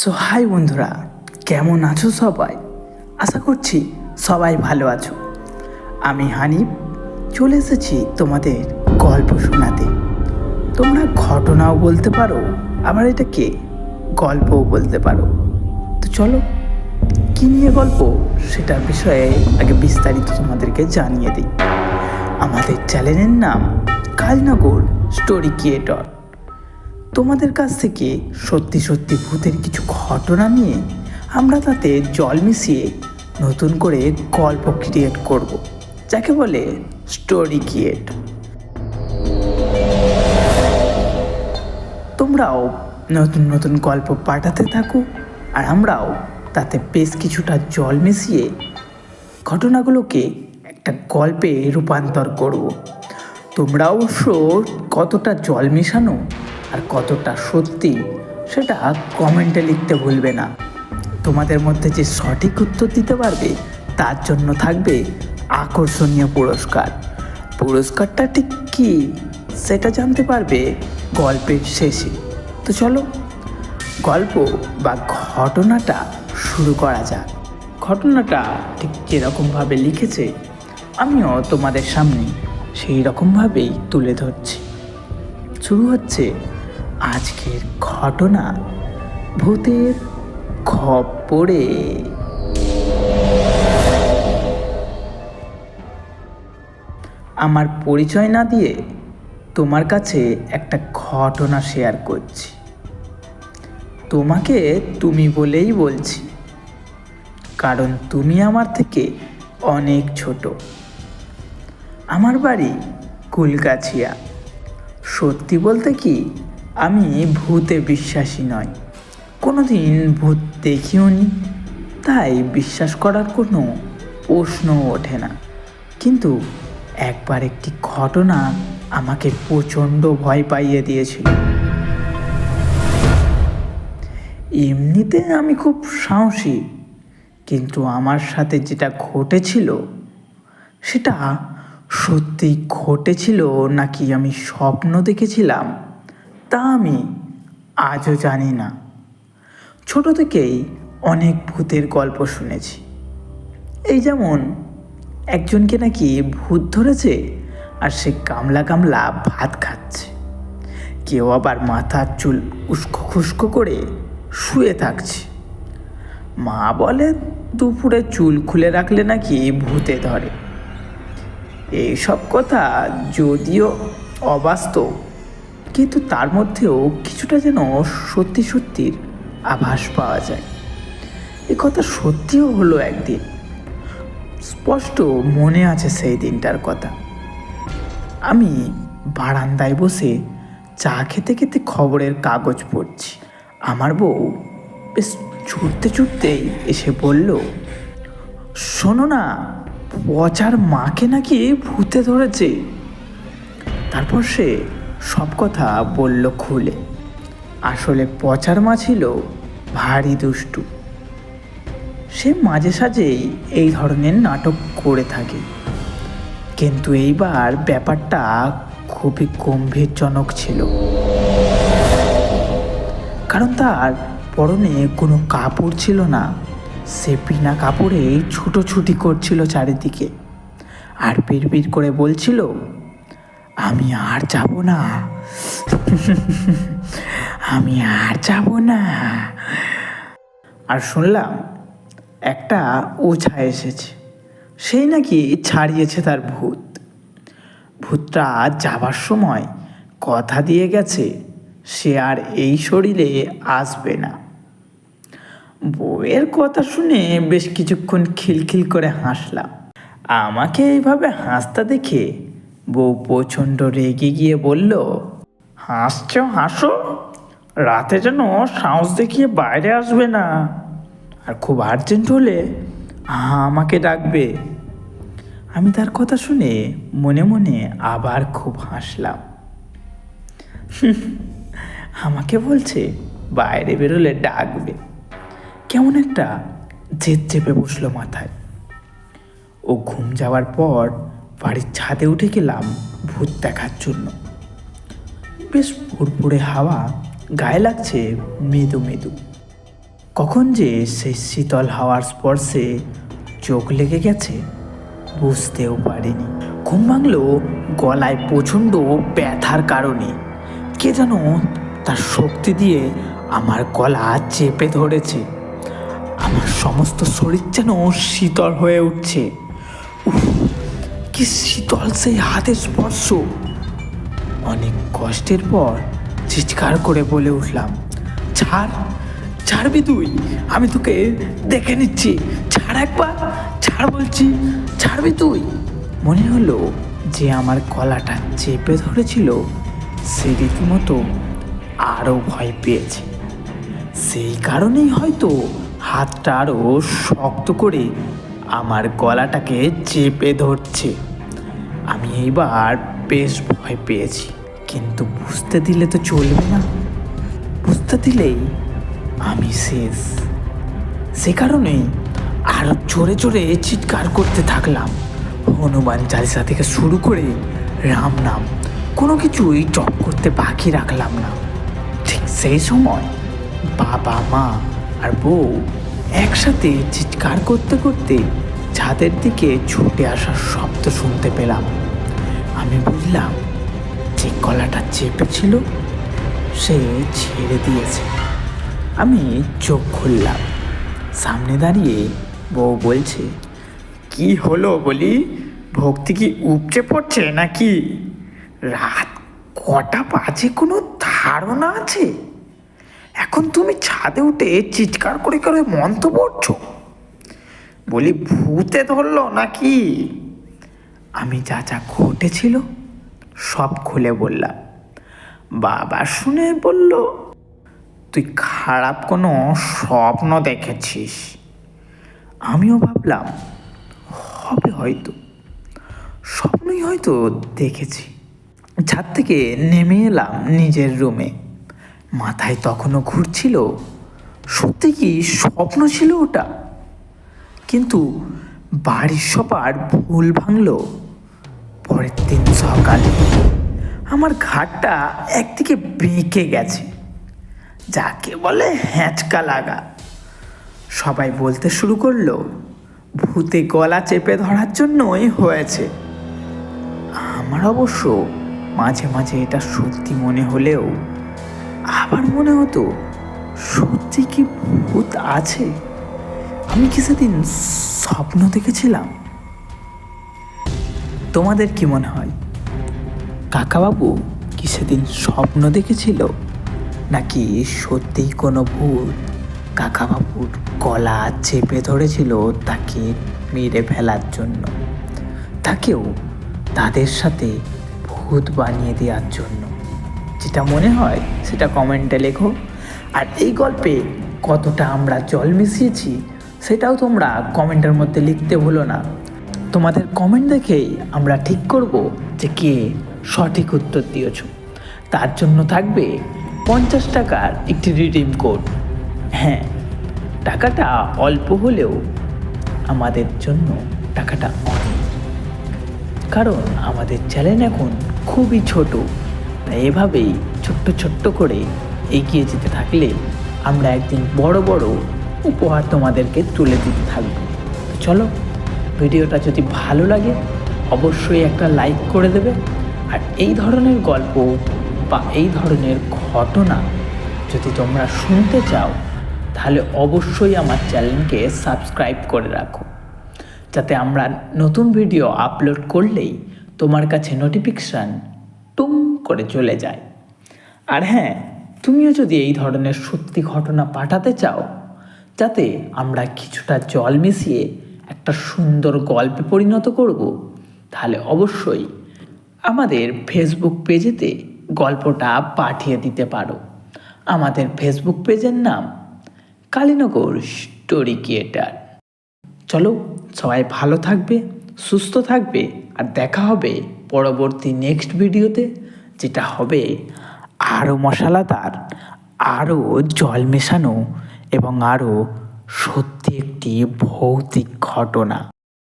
So high বন্ধুরা, কেমন আছো সবাই? আশা করছি সবাই ভালো আছো। আমি হানিফ, চলে এসেছি তোমাদের গল্প শোনাতে। তোমরা ঘটনাও বলতে পারো, আবার এটাকে গল্পও বলতে পারো। তো চলো, কী নিয়ে গল্প? সেটার বিষয়ে আগে বিস্তারিত তোমাদেরকে জানিয়ে দিই। আমাদের চ্যানেলের নাম কালনগর স্টোরি ক্রিয়েটর। তোমাদের কাছ থেকে সত্যি সত্যি ভূতের কিছু ঘটনা নিয়ে আমরা তাতে জল মিশিয়ে নতুন করে গল্প ক্রিয়েট করব। যাকে বলে স্টোরি ক্রিয়েট তোমরাও নতুন নতুন গল্প পাঠাতে থাকো আর আমরাও তাতে বেশ কিছুটা জল মিশিয়ে ঘটনাগুলোকে একটা গল্পে রূপান্তর করব। তোমরা অবশ্য কতটা জল মেশানো আর কতটা সত্যি সেটা কমেন্টে লিখতে ভুলবে না। তোমাদের মধ্যে যে সঠিক উত্তর দিতে পারবে, তার জন্য থাকবে আকর্ষণীয় পুরস্কার। পুরস্কারটা ঠিক কী সেটা জানতে পারবে গল্পের শেষে। তো চলো, গল্প বা ঘটনাটা শুরু করা যাক। ঘটনাটা ঠিক যেরকমভাবে লিখেছে, আমিও তোমাদের সামনে সেই রকমভাবেই তুলে ধরছি। শুরু হচ্ছে আজকের ঘটনা ভূতের খপ্পরে। আমার পরিচয় না দিয়ে তোমার কাছে একটা ঘটনা শেয়ার করছি। তোমাকে তুমি বলেই বলছি, কারণ তুমি আমার থেকে অনেক ছোট। আমার বাড়ি কুলগাছিয়া। সত্যি বলতে কি আমি ভূতে বিশ্বাসী নয় কোনো দিন ভূত দেখিও নি তাই বিশ্বাস করার কোনো প্রশ্নও ওঠে না। কিন্তু একবার একটি ঘটনা আমাকে প্রচণ্ড ভয় পাইয়ে দিয়েছিল। এমনিতে আমি খুব সাহসী, কিন্তু আমার সাথে যেটা ঘটেছিল, সেটা সত্যিই ঘটেছিল নাকি আমি স্বপ্ন দেখেছিলাম? তা আমি আজও জানি না। ছোট থেকেই অনেক ভূতের গল্প শুনেছি। এই যেমন একজনকে নাকি ভূত ধরেছে আর সে কামলা কামলা ভাত খাচ্ছে। কেউ আবার মাথার চুল উস্কো খুস্কো করে শুয়ে থাকছে। মা বলে দুপুরে চুল খুলে রাখলে নাকি ভূতে ধরে। এইসব কথা যদিও অবাস্তব কিন্তু তার মধ্যেও কিছুটা যেন সত্যি সত্যির আভাস পাওয়া যায়। এ কথা সত্যিও হলো একদিন। স্পষ্ট মনে আছে সেই দিনটার কথা। আমি বারান্দায় বসে চা খেতে খেতে খবরের কাগজ পড়ছি। আমার বউ বেশ ছুটতে ছুটতেই এসে বলল, শোনো না, পচার মাকে নাকি ভূতে ধরেছে। তারপর সে সব কথা বলল খুলে। আসলে পচার মা ছিল ভারী দুষ্টু। সে মাঝে সাঝেই এই ধরনের নাটক করে থাকে। কিন্তু এইবার ব্যাপারটা খুবই গম্ভীরজনক ছিল। কারণ তার পরনে কোনো কাপড় ছিল না। সে বিনা কাপড়ে ছুটোছুটি করছিল চারিদিকে। আর বিড় করে বলছিল আমি আর যাব না। আমি আর যাব না। আর শুনলাম, একটা ওঝা এসেছে। সেই নাকি ছাড়িয়েছে তার ভূত। ভূতটা যাবার সময় কথা দিয়ে গেছে, সে আর এই শরীরে আসবে না। বউয়ের কথা শুনে বেশ কিছুক্ষণ খিলখিল করে হাসলাম। আমাকে এইভাবে হাসতে দেখে বউ প্রচণ্ড রেগে গিয়ে বলল, হাসছ, হাসো। রাতে যেন সাহস দেখিয়ে বাইরে আসবে না। আর খুব আর্জেন্ট হলে আমাকে ডাকবে। আমি তার কথা শুনে মনে মনে আবার খুব হাসলাম। আমাকে বলছে, বাইরে বেরোলে ডাকবে। কেমন একটা জেদ চেপে বসল মাথায়। ও ঘুম যাওয়ার পর বাড়ির ছাদে উঠে গেলাম ভূত দেখার জন্য। বেশ ফুরফুরে হাওয়া, গায়ে লাগছে মৃদু মৃদু। কখন যে সেই শীতল হাওয়ার স্পর্শে চোখ লেগে গেছে, বুঝতেও পারিনি। ঘুম ভাঙলো গলায় প্রচণ্ড ব্যথার কারণে। কে যেন তার শক্তি দিয়ে আমার গলা চেপে ধরেছে। আমার সমস্ত শরীর যেন শীতল হয়ে উঠছে। কি শীতল সেই হাতের স্পর্শ। অনেক কষ্টের পর চিৎকার করে বলে উঠলাম, ছাড়, ছাড়বি তুই, আমি তোকে দেখে নিচ্ছি। ছাড় একবার, ছাড় বলছি, ছাড়বি তুই। মনে হলো যে আমার গলাটা চেপে ধরেছিল, সে রীতিমতো আরও ভয় পেয়েছে। সেই কারণেই হয়তো হাতটা আরও শক্ত করে আমার গলাটাকে চেপে ধরছে। আমি এইবার বেশ ভয় পেয়েছি। কিন্তু বুঝতে দিলে তো চলবে না। বুঝতে দিলেই আমি শেষ। সে কারণেই আরও জোরে জোরে চিৎকার করতে থাকলাম। হনুমান চালিসা থেকে শুরু করে রাম নাম কোনো কিছুই জপ করতে বাকি রাখলাম না। ঠিক সেই সময় বাবা, মা আর বউ একসাথে চিৎকার করতে করতে ছাদের দিকে ছুটে আসার শব্দ শুনতে পেলাম। আমি বুঝলাম যে গলাটা চেপেছিল সে ছেড়ে দিয়েছে। আমি চোখ খুললাম। সামনে দাঁড়িয়ে বউ বলছে, কি হলো বলি? ভক্তি কি উপচে পড়ছে নাকি? রাত কটা বাজে? কোনো ধারণা আছে? এখন তুমি ছাদে উঠে চিৎকার করে করে মন্ত্র পড়ছো? বলি, ভূতে ধরলো নাকি? আমি যা যা ঘটেছিল সব খুলে বললাম। বাবা শুনে বলল, তুই খারাপ কোনো স্বপ্ন দেখেছিস? আমিও ভাবলাম, হবে হয়তো। স্বপ্নই হয়তো দেখেছি। ছাদ থেকে নেমে এলাম নিজের রুমে। মাথায় তখনও ঘুরছিল সত্যি কি স্বপ্ন ছিল ওটা? কিন্তু বাড়ির সবার ভুল ভাঙলো। পরের দিন সকালে আমার ঘাটটা একদিকে বেঁকে গেছে, যাকে বলে হ্যাঁচকা লাগা। সবাই বলতে শুরু করল, ভূতে গলা চেপে ধরার জন্যই হয়েছে। আমার অবশ্য মাঝে মাঝে এটা সত্যি মনে হলেও আবার মনে হতো, সত্যি কি ভূত আছে? আমি কি সেদিন স্বপ্ন দেখেছিলাম? তোমাদের কি মনে হয়? কাকাবাবু কি সেদিন স্বপ্ন দেখেছিল? নাকি সত্যিই কোনো ভূত কাকাবাবুর গলা চেপে ধরেছিল তাকে মেরে ফেলার জন্য। তাকেও তাদের সাথে ভূত বানিয়ে দেওয়ার জন্য। যেটা মনে হয় সেটা কমেন্টে লেখো। আর এই গল্পে কতটা আমরা জল মিশিয়েছি সেটাও তোমরা কমেন্টের মধ্যে লিখতে ভুলো না। তোমাদের কমেন্ট দেখেই আমরা ঠিক করব যে কে সঠিক উত্তর দিয়েছ। তার জন্য থাকবে পঞ্চাশ টাকার একটি রিডিম কোড হ্যাঁ টাকাটা অল্প হলেও আমাদের জন্য টাকাটা অনেক। কারণ আমাদের চ্যানেল এখন খুবই ছোট, তাই এভাবেই ছোট্ট ছোট্ট করে এগিয়ে যেতে থাকলে আমরা একদিন বড় বড় উপহার তোমাদেরকে তুলে দিতে থাকব। চলো, ভিডিওটা যদি ভালো লাগে, অবশ্যই একটা লাইক করে দেবে। আর এই ধরনের গল্প বা এই ধরনের ঘটনা যদি তোমরা শুনতে চাও, তাহলে অবশ্যই আমার চ্যানেলকে সাবস্ক্রাইব করে রাখো। যাতে আমরা নতুন ভিডিও আপলোড করলেই তোমার কাছে নোটিফিকেশান টুম করে চলে যায়। আর হ্যাঁ তুমিও যদি এই ধরনের সত্যি ঘটনা পাঠাতে চাও যাতে আমরা কিছুটা জল মিশিয়ে একটা সুন্দর গল্পে পরিণত করব। তাহলে অবশ্যই আমাদের ফেসবুক পেজেতে গল্পটা পাঠিয়ে দিতে পারো। আমাদের ফেসবুক পেজের নাম কালীনগর স্টোরি ক্রিয়েটার চলো সবাই ভালো থাকবে, সুস্থ থাকবে আর দেখা হবে পরবর্তী নেক্সট ভিডিওতে, যেটা হবে আরও মশলাদার আরও জল মেশানো এবং আরও সত্যি একটি ভৌতিক ঘটনা।